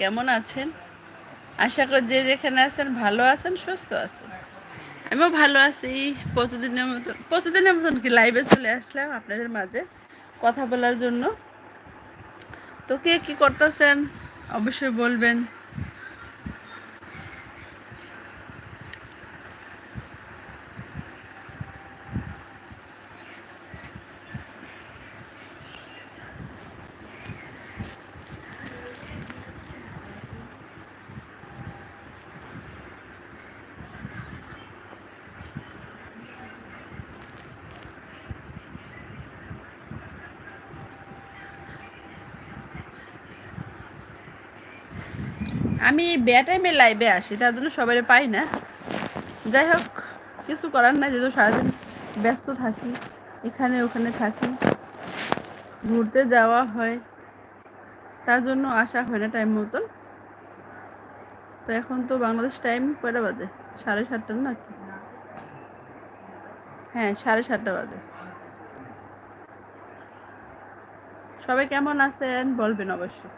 কেমন আছেন? আশা করি যে যেখানে আছেন ভালো আছেন, সুস্থ আছেন। আমিও ভালো আছি। প্রতিদিনের মতন প্রতিদিনের মতন কি লাইভে চলে আসলাম আপনাদের মাঝে কথা বলার জন্য। তো কে কী করতেছেন? অবশ্যই বলবেন। আমি বে টাইমে লাইভে আসি, তার জন্য সবাই পাই না। যাই হোক, কিছু করার নাই, যেহেতু সারাদিন ব্যস্ত থাকি, এখানে ওখানে থাকি, ঘুরতে যাওয়া হয়, তার জন্য আসা হয় না টাইম মতন। তো এখন তো বাংলাদেশ টাইম কয়টা বাজে? সাড়ে সাতটা নাকি হ্যাঁ সাড়ে সাতটা বাজে। সবাই কেমন আছেন? বলবেন অবশ্যই।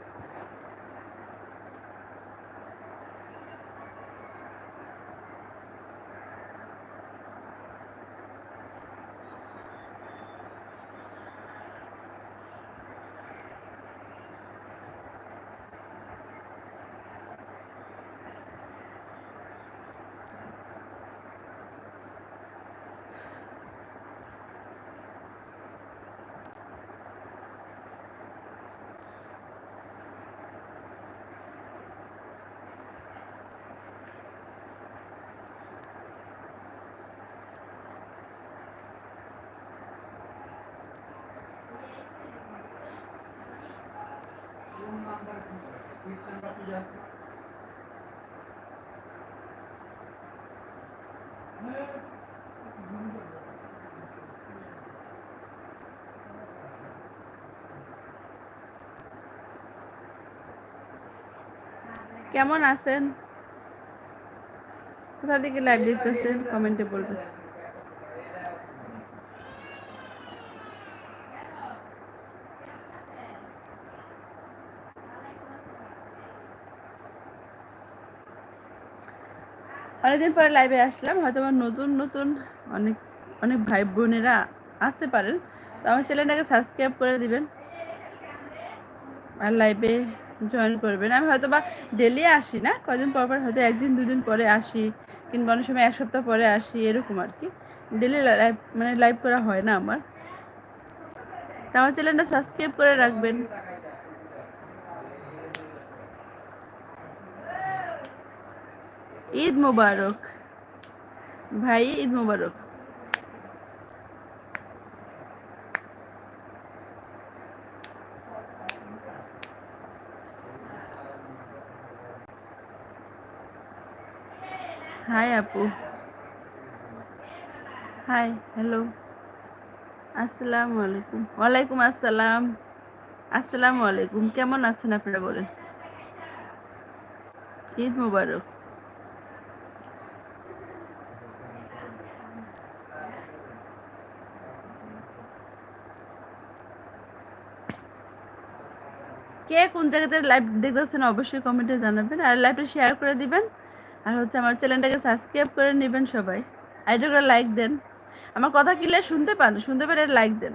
কেমন আছেন? কোথা থেকে লাইভ দেখতেছেন? কমেন্টে বলবেন। অনেকদিন পরে লাইভে আসলাম, হয়তো আমার নতুন নতুন অনেক অনেক ভাই বোনেরা আসতে পারেন। তো আমার চ্যানেলটাকে সাবস্ক্রাইব করে দিবেন। আর লাইভে জয়েন করবেন। আমি হয়তো বা ডেলি আসি না, কদিন পর পর হয়তো একদিন, দুদিন পরে আসি কিংবা অনেক সময় এক সপ্তাহ পরে আসি, এরকম আর কি। ডেলি লাইভ মানে লাইভ করা হয় না আমার। তো আমার চ্যানেলটা সাবস্ক্রাইব করে রাখবেন। ঈদ মোবারক। ভাই, ঈদ মোবারক। হাই আপু হাই হ্যালো আসসালামু আলাইকুম ওয়ালাইকুম আসসালাম আসসালামু আলাইকুম কেমন আছেন আপনারা বলেন ঈদ মুবারক কে কোন জায়গাতে লাইভ দেখতেছেন অবশ্যই কমেন্টে জানাবেন আর লাইভটা শেয়ার করে দিবেন। আর হচ্ছে আমার চ্যানেলটাকে সাবস্ক্রাইব করে নেবেন সবাই। আইডিয়া করে লাইক দেন। আমার কথা কিলে শুনতে পান? শুনতে পারে লাইক দেন।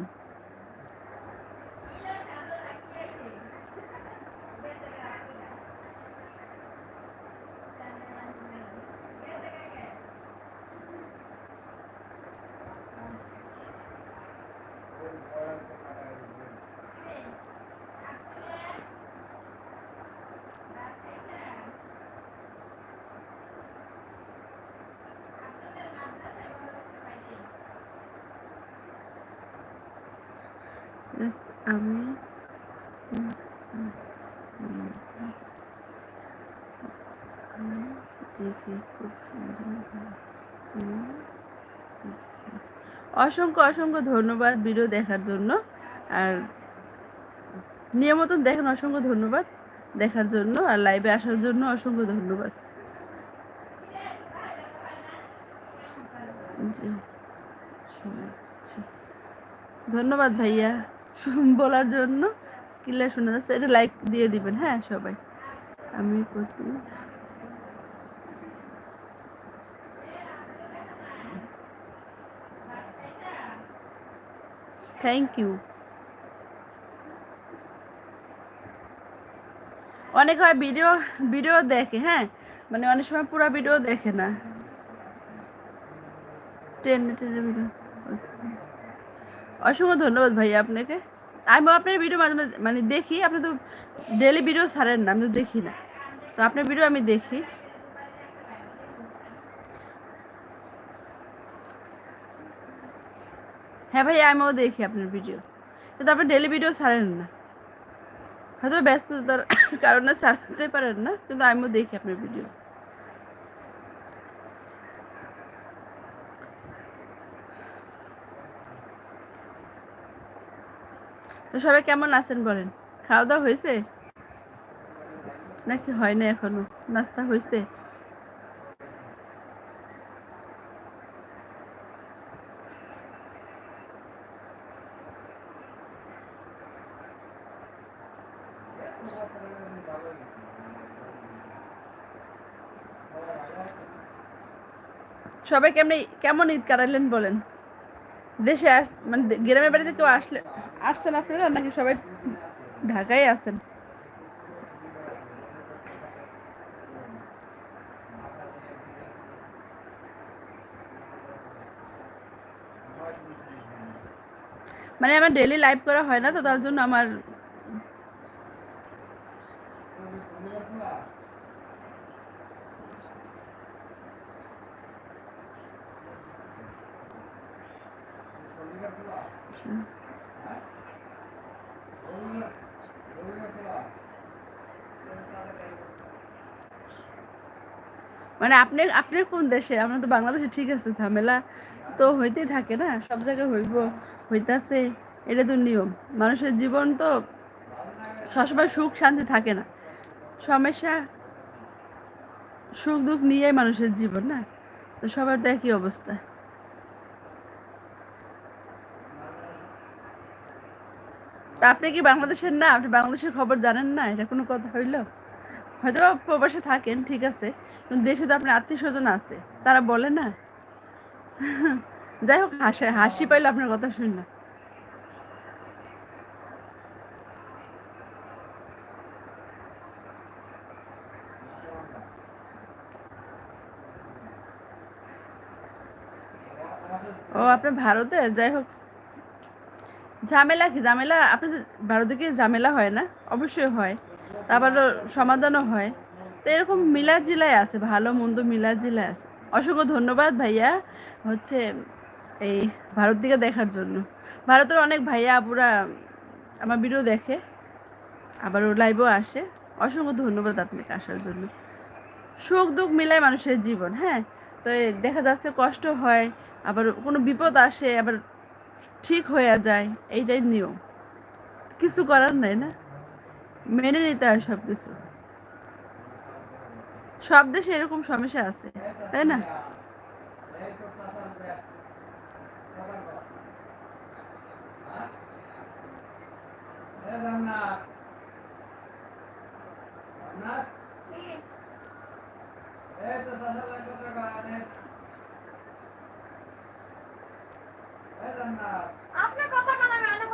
Yes, আমি খুব অসংখ্য অসংখ্য ধন্যবাদ ভিডিও দেখার জন্য। আর নিয়মিত দেখেন অসংখ্য ধন্যবাদ দেখার জন্য। আর লাইভে আসার জন্য অসংখ্য ধন্যবাদ। ধন্যবাদ ভাইয়া। বলার জন্য। ক্লিয়ার শোনা যাচ্ছে, এটা লাইক দিয়ে দিবেন হ্যাঁ সবাই। আমি প্রতি থ্যাংক ইউ অনেক হয় ভিডিও ভিডিও দেখে হ্যাঁ? মানে অনেক সময় পুরো ভিডিও দেখে না। টেনে টেনে ভিডিও অসংখ্য ধন্যবাদ ভাই আপনাকে। আমি আপনার ভিডিও মাঝে মাঝে মানে দেখি, আপনি তো ডেলি ভিডিও ছাড়েন না, আমি তো দেখি না। তো আপনার ভিডিও আমি দেখি। হ্যাঁ ভাই আমিও দেখি আপনার ভিডিও কিন্তু আপনি ডেলি ভিডিও ছাড়েন না। হয়তো ব্যস্ততার কারণে ছাড়তে পারেন না, কিন্তু আমিও দেখি আপনার ভিডিও তো সবাই কেমন আছেন বলেন? খাওয়া দাওয়া হয়েছে? নাকি হয় না এখনও? নাস্তা হয়েছে? সবাই কেমন কেমন ঈদ কাটালেন বলেন? দেশে আস মানে গ্রামের বাড়িতে কেউ আসলে আসছেন আপনারা নাকি সবাই ঢাকায় আছেন? মানে আমার ডেলি লাইভ করা হয় না তো, তার জন্য আমার মানে আপনি আপনি কোন দেশে? আমরা তো বাংলাদেশে, ঠিক আছে, ঝামেলা তো হইতেই থাকে না? সব জায়গায় হইব, হইতাছে, এটা তো নিয়ম। মানুষের জীবন তো সবসময় সুখ, শান্তি থাকে না। সমস্যা, সুখ, দুঃখ নিয়েই মানুষের জীবন না? তো সবার তো একই অবস্থা। তা আপনি কি বাংলাদেশের না? আপনি বাংলাদেশের খবর জানেন না? এটা কোনো কথা হইল? হয়তো প্রবাসে থাকেন, ঠিক আছে। দেশে তো আপনার আত্মীয় স্বজন আছে, তারা বলে না। যাই হোক, হাসি হাসি পাইলো আপনার কথা শুনলাম ও, আপনার ভারতে যাই হোক। ঝামেলা কি? ঝামেলা, আপনাদের ভারতে কি ঝামেলা হয় না? অবশ্যই হয়। তারপর সমাধানও হয়। তো এরকম মিলা জিলায় আছে, ভালো মন্দ মিলা জিলায় আছে। অসংখ্য ধন্যবাদ ভাইয়া, হচ্ছে এই ভারত দিকে দেখার জন্য। ভারতের অনেক ভাইয়া আপুরা আমার ভিডিও দেখে আবার ও লাইভও আসে। অসংখ্য ধন্যবাদ আপনাকে আসার জন্য। সুখ দুঃখ মিলায় মানুষের জীবন হ্যাঁ? তো দেখা যাচ্ছে কষ্ট হয়, আবার কোনো বিপদ আসে, আবার ঠিক হয়ে যায়, এইটাই নিয়ম। কিছু করার নাই না? মেনে নিতে হয় সব কিছু সব দেশে এরকম সমস্যা আছে, তাই না? আপনার কথা কেন আমি আনে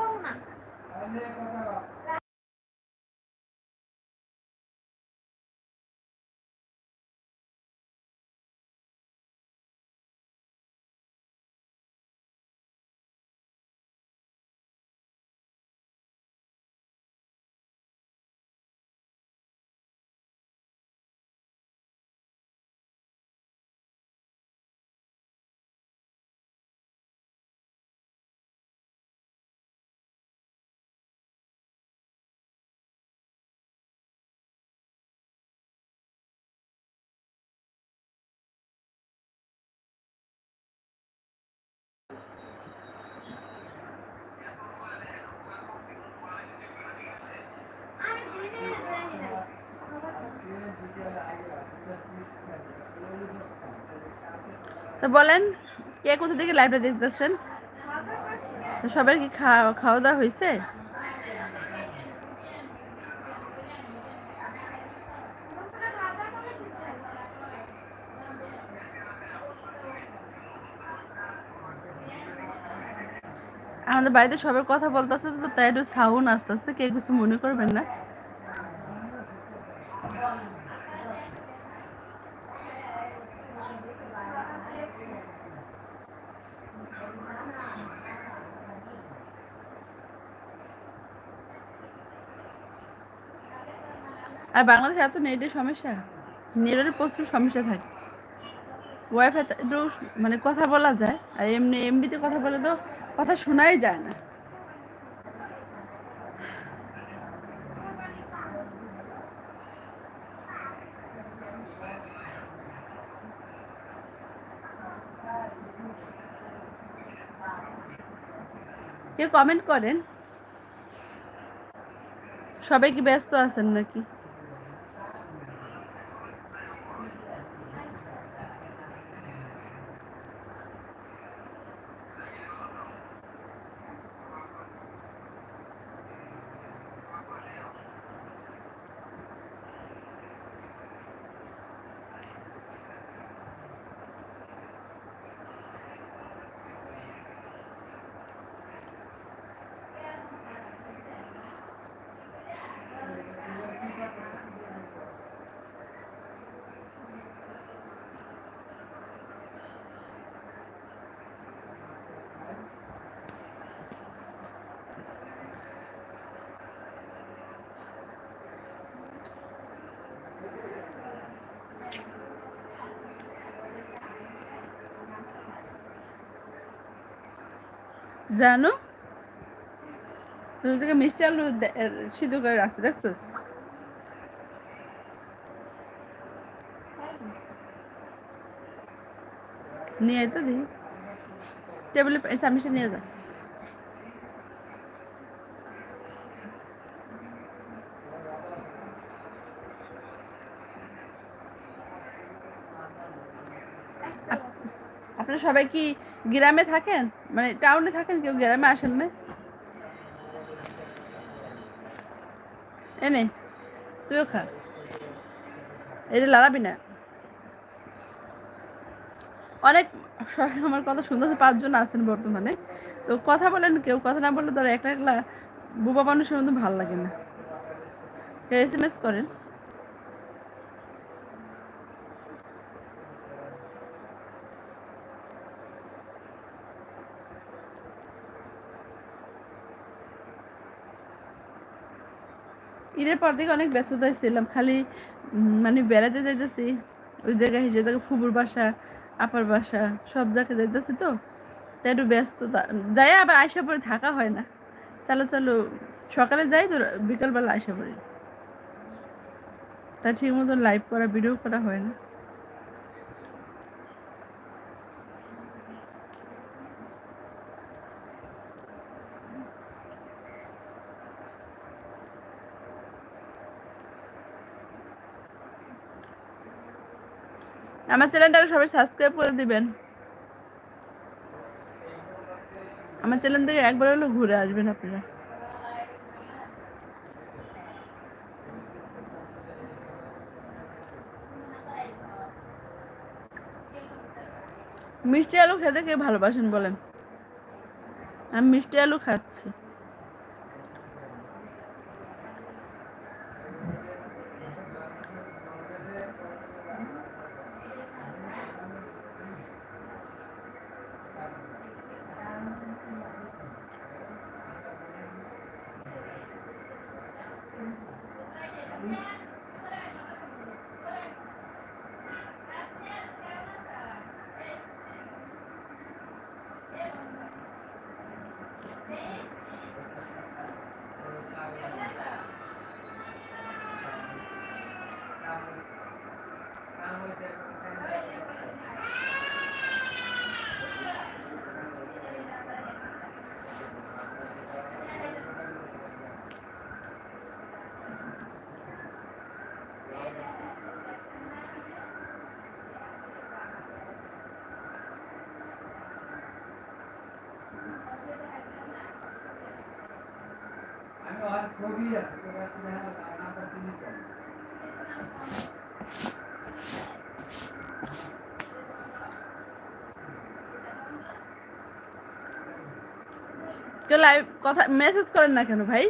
তো বলেন, কে কোথা থেকে লাইভটা দেখতেছেন? সবাই কি খাওয়া খাওয়া দাওয়া হয়েছে আমাদের বাড়িতে সবার কথা বলতেছে, তো তাই একটু সাউন্ড আসতেছে কে কিছু মনে করবেন না। আর বাংলাদেশে এত নেটের সমস্যা? নেটের প্রচুর সমস্যা থাকে। ওয়াইফাই একটু মানে কথা বলা যায়, আর এমনি এমবিতে কথা বলে তো কথা শোনাই যায় না। কেউ কমেন্ট করেন? সবাই কি ব্যস্ত আছেন নাকি? জানো? তুই থেকে মিষ্টি আলু দে- সিদ্ধ করে রাখছি, দেখছিস? নিয়ে তো দেখি টেবিলে চামিচে নিয়ে যা। আপ- আপনারা সবাই কি গ্রামে থাকেন? মানে টাউনে থাকেন কেউ? গ্রামে আসেন না? এনে, তুইও খা। এটা লাগাবি না। অনেক আমার কথা শুনতেছে, পাঁচজন আছেন বর্তমানে। তো কথা বলেন কেউ, কথা না বললে ধর একলা একলা বুবা মানুষের মধ্যে ভালো লাগে না। এস এম এস করেন। ঈদের পর থেকে অনেক ব্যস্ততায় ছিলাম, খালি মানে বেড়াতে যাইতেছি, ওই জায়গায় যে থাকে ফুবুর বাসা, আপার বাসা, সব জায়গায় যাইতেছি তো, তাই একটু ব্যস্ততা, যাই আবার আয়সা পরে থাকা হয় না। চলো চলো, সকালে যাই তো, বিকালবেলা আয়সা পরে তা ঠিক মতন লাইভ করা ভিডিও করা হয় না। আমার চ্যানেলটাকে সবাই সাবস্ক্রাইব করে দিবেন। আমার চ্যানেল থেকে একবার হলেও ঘুরে আসবেন আপনারা। মিষ্টি আলু খেতে কে ভালোবাসেন বলেন? আমি মিষ্টি আলু খাচ্ছি আমি আর ছবি আছে তোরা তুমি নাম্বার চিনি তো কেউ লাইভ কথা মেসেজ করেন না কেন ভাই?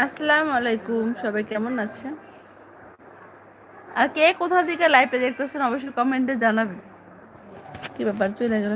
আসসালামু আলাইকুম সবাই কেমন আছেন? আর কে কোথা থেকে লাইভে দেখতেছেন, অবশ্যই কমেন্টে জানাবেন। কি ব্যাপার, চলে গেল